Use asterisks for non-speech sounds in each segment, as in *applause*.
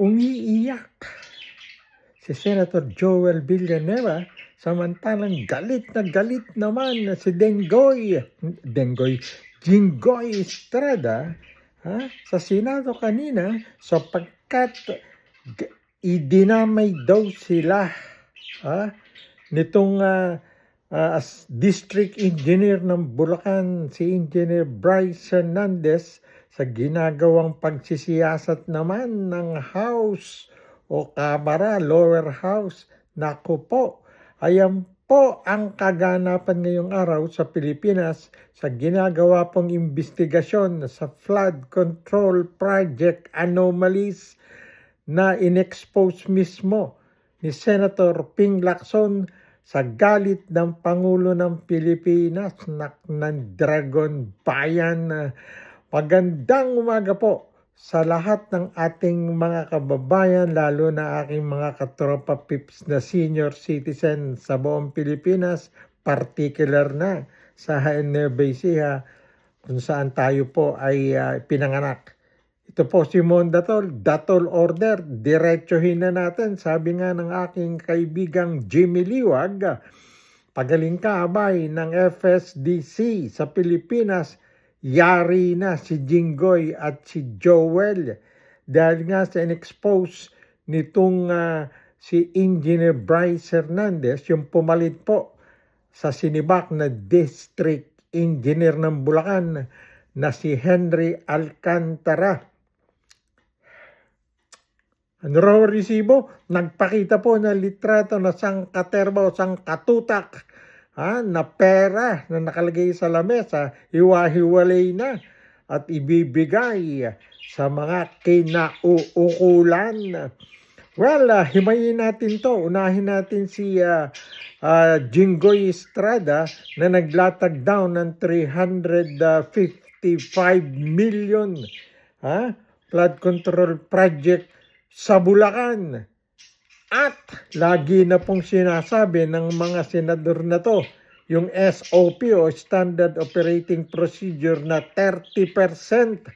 umiiyak si Senator Joel Villanueva samantalang galit na galit naman na si Dengoy, Dengoy, Jinggoy Estrada ha, sa Senado kanina sapagkat idinamay daw sila ha, nitong ah, ah, as district engineer ng Bulacan si Engineer Bryce Hernandez sa ginagawang pagsisiyasat naman ng House o Kamara, Lower House. Naku po, ayan po ang kaganapan ngayong araw sa Pilipinas sa ginagawa pong investigasyon sa flood control project anomalies na inexpose mismo ni Senator Ping Lacson sa galit ng Pangulo ng Pilipinas nak ng Dragon Bayan. Magandang umaga po sa lahat ng ating mga kababayan, lalo na aking mga katropa pips na senior citizen sa buong Pilipinas, particular na sa Nueva Ecija, kung saan tayo po ay ah, pinanganak. Ito po si Mon Datol, Datol Order, diretsuhin na natin. Sabi nga ng aking kaibigang Jimmy Liwag, pagaling ka abay ng FSDC sa Pilipinas, yari na si Jinggoy at si Joel dahil nga sa in-expose nitong ah, si Engineer Bryce Hernandez, yung pumalit po sa sinibak na District Engineer ng Bulacan na si Henry Alcantara. Ano raw resibo? Nagpakita po ng litrato na sang katerba o sang katutak ha, na pera na nakalagay sa lamesa, iwahiwalay na at ibibigay sa mga kinauukulan. Well, uh, himayin natin to. Unahin natin si uh, uh, Jinggoy Estrada na naglatag down ng 355 million ha, flood control project sa Bulacan. At lagi na pong sinasabi ng mga senador na to, yung SOP o Standard Operating Procedure na 30%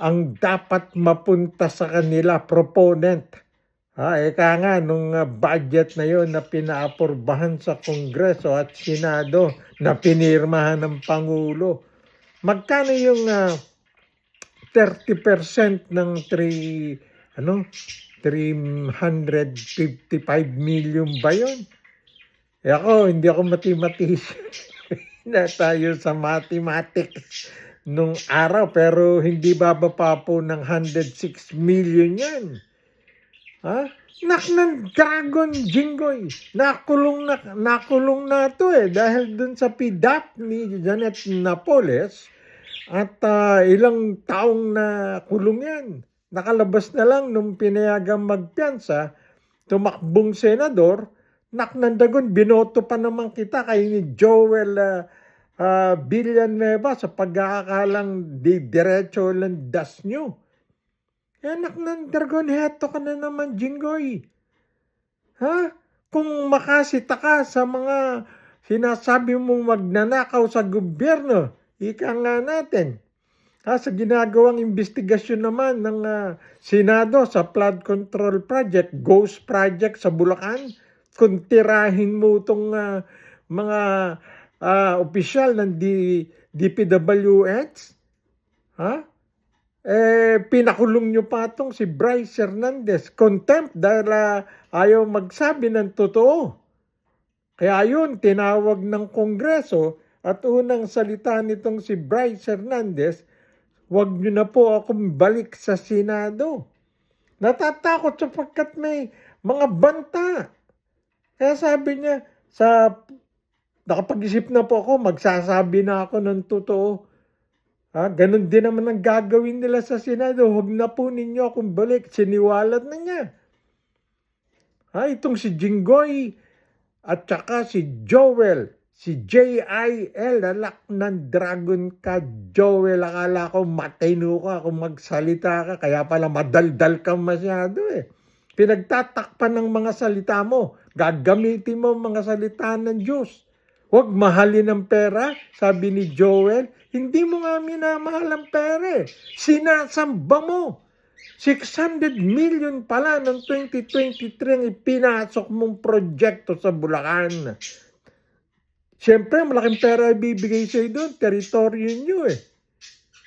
ang dapat mapunta sa kanila proponent. Ha, eka nga, nung uh, budget na yon na pinaapurbahan sa Kongreso at Senado na pinirmahan ng Pangulo. Magkano yung uh, 30% ng 3 ano 355 million ba yun? Eh ako, hindi ako mathematician. *laughs* na tayo sa mathematics nung araw pero hindi bababa po ng 106 million yan. Ha? Nak ng Dragon Jingoy. Nakulong na, nakulong na to eh dahil dun sa PDAP ni Janet Napoles at ah, ilang taong na kulong yan. Nakalabas na lang nung pinayagang magpiyansa, tumakbong senador, naknandagon, binoto pa naman kita kay ni Joel uh, uh, Villanueva sa pagkakakalang di diretso lang das nyo. Eh, naknandagon, heto ka na naman, Jinggoy. Ha? Kung makasita ka sa mga sinasabi mong magnanakaw sa gobyerno, ika nga natin. Ha, sa ginagawang investigasyon naman ng ah, Senado sa flood control project, ghost project sa Bulacan, kung tirahin mo itong ah, mga ah, opisyal ng D, DPWH, ha? Eh, pinakulong nyo pa itong si Bryce Hernandez. Contempt dahil ah, ayaw magsabi ng totoo. Kaya yun, tinawag ng Kongreso at unang salita nitong si Bryce Hernandez, wag nyo na po akong balik sa Senado. Natatakot sapagkat may mga banta. Kaya sabi niya, sa nakapag-isip na po ako, magsasabi na ako ng totoo. Ha, ganun din naman ang gagawin nila sa Senado. Huwag na po ninyo akong balik. Siniwalat na niya. Ha, itong si Jinggoy at saka si Joel, si J.I.L. Alak ng dragon ka, Joel. Akala ko matino ka kung magsalita ka. Kaya pala madaldal ka masyado eh. Pinagtatakpan ng mga salita mo. Gagamitin mo mga salita ng Diyos. Huwag mahalin ang pera, sabi ni Joel. Hindi mo nga minamahal ang pera eh. Sinasamba mo. 600 million pala ng 2023 ang ipinasok mong proyekto sa Bulacan. Siyempre, malaking pera ibibigay sa'yo doon. Teritoryo nyo eh.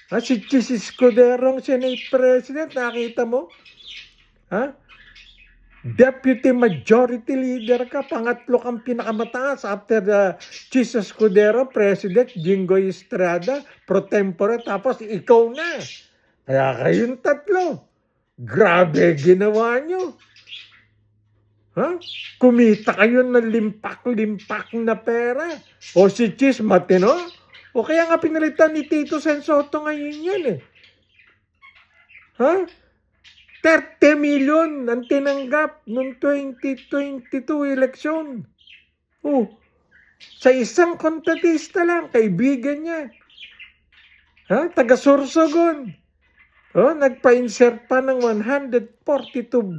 Ha, si Chis Escudero ang Senate President, nakita mo? Ha? Deputy Majority Leader ka, pangatlo kang pinakamataas after the Chis Escudero, President Jingoy Estrada, pro tempore, tapos ikaw na. Kaya kayong tatlo. Grabe ginawa nyo. Ha? Kumita kayo ng limpak-limpak na pera. O si Chis matino? O kaya nga pinalitan ni Tito Sensoto ngayon yan eh. Ha? 30 million ang tinanggap noong 2022 election. Oh, sa isang kontratista lang, kaibigan niya. Ha? Taga Sorsogon. Oh, nagpa-insert pa ng 142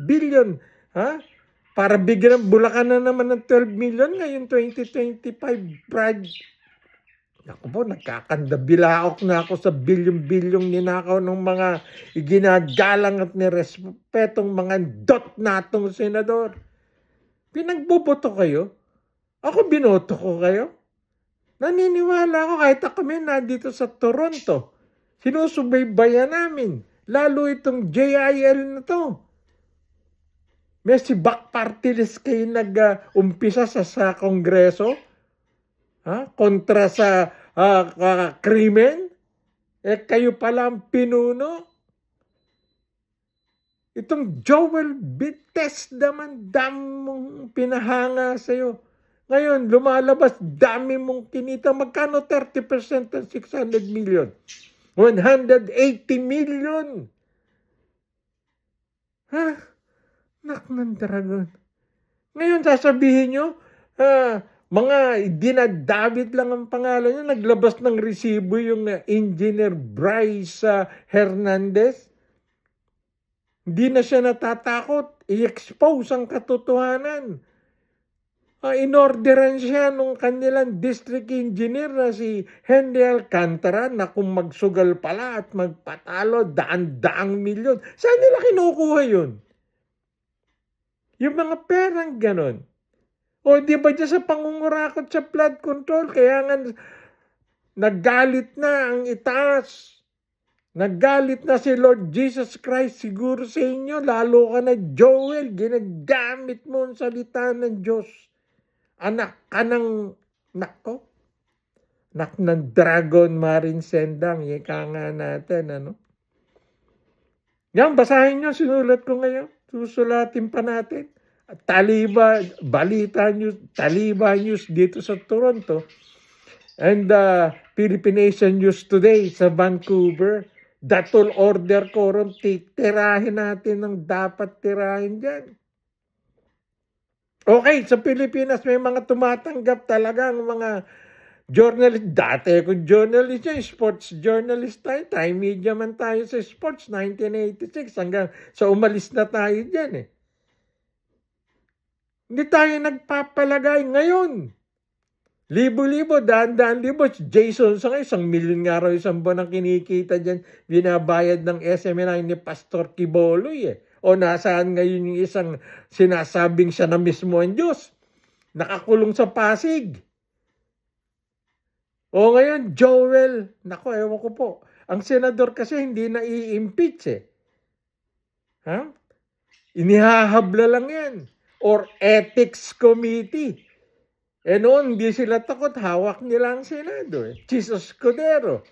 billion. Ha? Para bigyan ng Bulacan na naman ng 12 million ngayon 2025 project. Ako po, nagkakandabilaok na ako sa bilyong-bilyong ninakaw ng mga iginagalang at nirespetong mga dot natong senador. Pinagboboto kayo? Ako binoto ko kayo? Naniniwala ako kahit kami nandito sa Toronto. Sinusubaybayan namin. Lalo itong JIL na to. May si back party list kayo nag-umpisa sa, sa kongreso. Ha? Kontra sa ah, ah, krimen? Eh, kayo pala ang pinuno? Itong Joel Bites naman, dami mong pinahanga sa'yo. Ngayon, lumalabas, dami mong kinita. Magkano 30% ng 600 million? 180 million. Ha? Nak ng dragon. Ngayon, sasabihin nyo, ah, mga dinadabit lang ang pangalan niya. Naglabas ng resibo yung uh, engineer Bryce Hernandez. Hindi na siya natatakot. I-expose ang katotohanan. Uh, inorderan siya nung kanilang district engineer na si Henry Alcantara na kung magsugal pala at magpatalo daan-daang milyon. Saan nila kinukuha yun? Yung mga perang ganon. O di ba dyan sa pangungurakot sa flood control, kaya nga naggalit na ang itaas. Naggalit na si Lord Jesus Christ siguro sa inyo, lalo ka na Joel, ginagamit mo ang salita ng Diyos. Anak ka ng, nako, nak ng dragon marin sendang, ika nga natin, ano. Yan, basahin nyo, sinulat ko ngayon. Susulatin pa natin. Taliba, Balita News, Taliba News dito sa Toronto. And uh, Philippine Asian News Today sa Vancouver. Datol order ko ron, titirahin natin ng dapat tirahin dyan. Okay, sa Pilipinas may mga tumatanggap talaga ang mga journalist. Dati kung journalist yan, sports journalist tayo. Time media man tayo sa sports, 1986 hanggang sa umalis na tayo dyan eh. Hindi tayo nagpapalagay ngayon. Libo-libo, daan-daan libo. Jason sa isang milyon nga raw isang buwan ang kinikita dyan, binabayad ng SMNI ni Pastor Kiboloy eh. O nasaan ngayon yung isang sinasabing siya na mismo ang Diyos? Nakakulong sa Pasig. O ngayon, Joel, nako, ewan ko po. Ang senador kasi hindi na i-impeach eh. Ha? Inihahabla lang yan. Or ethics committee. Eh noon, hindi sila takot. Hawak nila ang Senado. Eh. Jesus Cordero.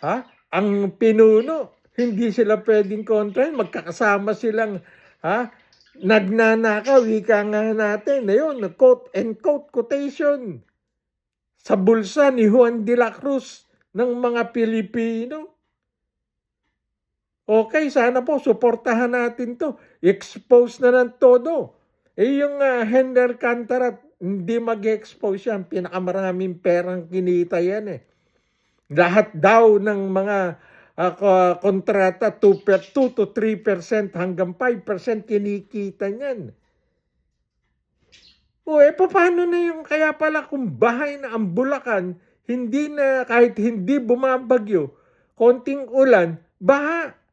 Ha? Ang pinuno, hindi sila pwedeng kontrahin. Magkakasama silang ha? nagnanakaw. Ika nga natin. Ayun, quote and quote quotation. Sa bulsa ni Juan de la Cruz ng mga Pilipino. Okay, sana po, suportahan natin to. Expose na ng todo. Eh, yung uh, Hender Cantarat, hindi mag-expose yan. Pinakamaraming perang kinita yan eh. Lahat daw ng mga uh, kontrata, 2, 2 to 3% hanggang 5% kinikita niyan. O eh, paano na yung kaya pala kung bahay na ang Bulacan, hindi na, kahit hindi bumabagyo, konting ulan, baha.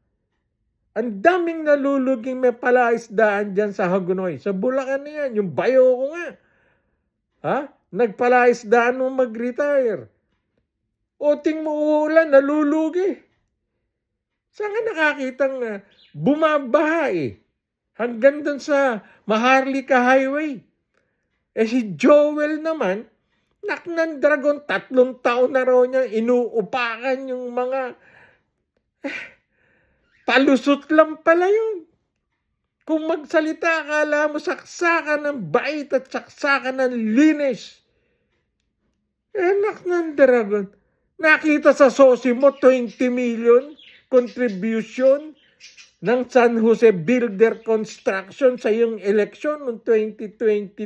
Ang daming naluluging may palaisdaan dyan sa Hagonoy. Sa Bulacan na yan, yung bayo ko nga. Ha? Nagpalaisdaan nung mag-retire. O ting mo uulan, nalulugi. Saan ka nakakitang uh, bumabaha eh? Hanggang dun sa Maharlika Highway. Eh si Joel naman, nak ng dragon, tatlong taon na raw niya inuupakan yung mga eh, palusot lang pala yun. Kung magsalita, akala mo saksakan ng bait at saksakan ng linis. Eh, nak ng dragon. Nakita sa sosi mo, 20 million contribution ng San Jose Builder Construction sa iyong eleksyon noong 2022.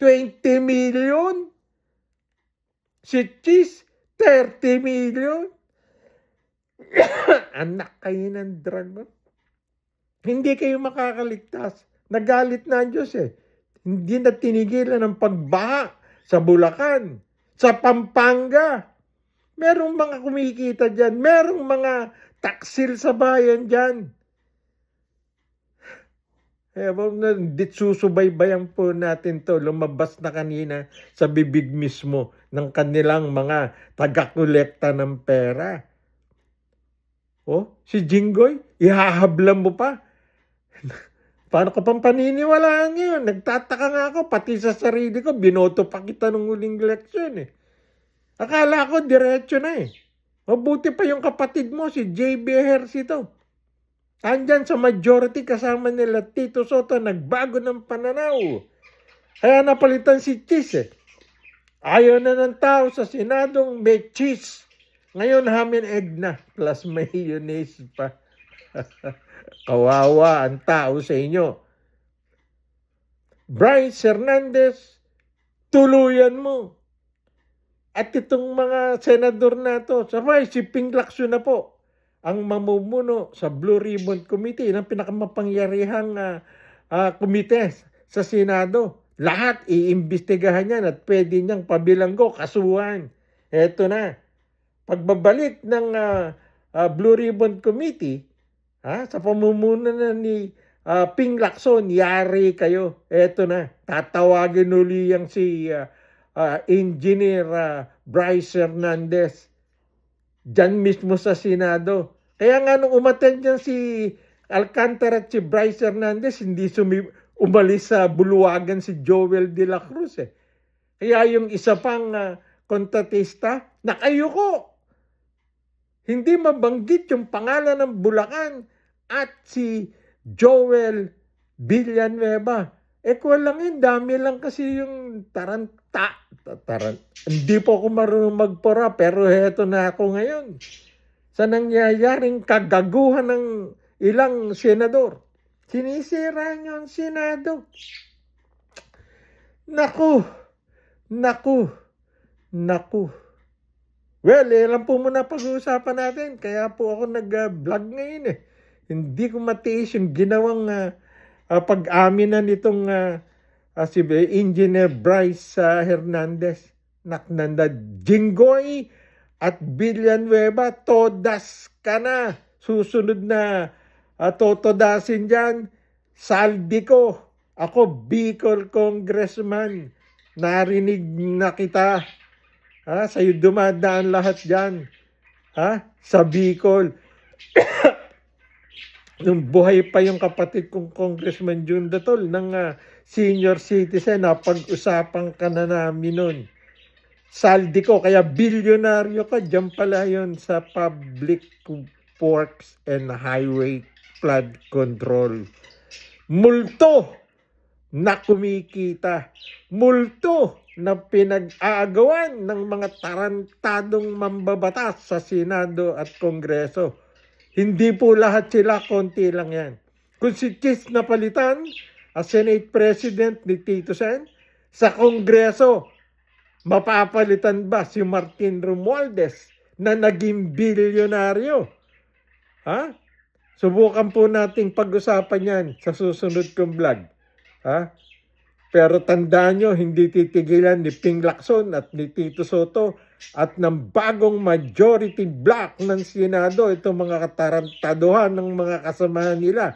20 million. Si Cheese, 30 million. Anak kayo ng dragon. Hindi kayo makakaligtas. Nagalit na ang Diyos eh. Hindi na tinigilan ang pagbaha sa Bulacan, sa Pampanga. Merong mga kumikita dyan. Merong mga taksil sa bayan dyan. Eh, wag na, susubaybayan po natin to. Lumabas na kanina sa bibig mismo ng kanilang mga taga-kolekta ng pera. Oh, si Jinggoy, ihahablan mo pa. *laughs* Paano ka pang paniniwalaan ngayon? Nagtataka nga ako, pati sa sarili ko, binoto pa kita nung huling eleksyon eh. Akala ko, diretso na eh. Mabuti pa yung kapatid mo, si JB Ejercito. Andyan sa majority kasama nila Tito Soto, nagbago ng pananaw. Kaya napalitan si Cheese eh. Ayaw na ng tao sa Senadong may cheese. Ngayon hamin egg na, plus *laughs* mayonnaise pa. *laughs* Kawawa ang tao sa inyo. Bryce Hernandez, tuluyan mo. At itong mga senador na to, sabay si Ping na po ang mamumuno sa Blue Ribbon Committee ng pinakamapangyarihang uh, uh, komite sa Senado. Lahat iimbestigahan yan at pwede niyang pabilanggo, kasuhan. Eto na. Pagbabalik ng uh, uh, Blue Ribbon Committee, ha, sa pamumuno na ni uh, Ping Lacson, yari kayo. Eto na. Tatawagin uli yang si uh, uh, Engineer uh, Bryce Hernandez dyan mismo sa Senado. Kaya nga nung umaten dyan si Alcantara at si Bryce Hernandez, hindi sumi- umalis sa buluwagan si Joel de la Cruz eh. Kaya yung isa pang uh, kontatista, nakayuko. Hindi mabanggit yung pangalan ng Bulacan at si Joel Villanueva. Eh kung lang yun, dami lang kasi yung taranta. Taran. Hindi po ako marunong magpura pero heto na ako ngayon. Sa nangyayaring kagaguhan ng ilang senador. Sinisira niyo ang Senado. Naku, naku, naku. Well, eh, lang po muna pag-uusapan natin. Kaya po ako nag-vlog ngayon eh. Hindi ko matiis yung ginawang uh, uh, pag-amin na nitong uh, uh, si Engineer Bryce uh, Hernandez. Naknanda Jinggoy at Villanueva, todas ka na. Susunod na uh, totodasin dyan. Saldi ko. Ako, Bicol Congressman. Narinig na kita. Ha? Sa'yo dumadaan lahat dyan. Ha? Sa Bicol. *coughs* Nung buhay pa yung kapatid kong Congressman June Datol ng uh, senior citizen, na pag-usapan ka na namin nun. Saldi ko, kaya bilyonaryo ka, dyan pala yun sa Public Works and Highway Flood Control. Multo na kumikita. Multo na pinag-aagawan ng mga tarantadong mambabatas sa Senado at Kongreso. Hindi po lahat sila, konti lang yan. Kung si Chis napalitan, as Senate President ni Tito Sen, sa Kongreso, mapapalitan ba si Martin Romualdez na naging bilyonaryo? Ha? Subukan po nating pag-usapan yan sa susunod kong vlog. Ha? Pero tandaan nyo, hindi titigilan ni Ping Lacson at ni Tito Soto at ng bagong majority block ng Senado, itong mga katarantaduhan ng mga kasamahan nila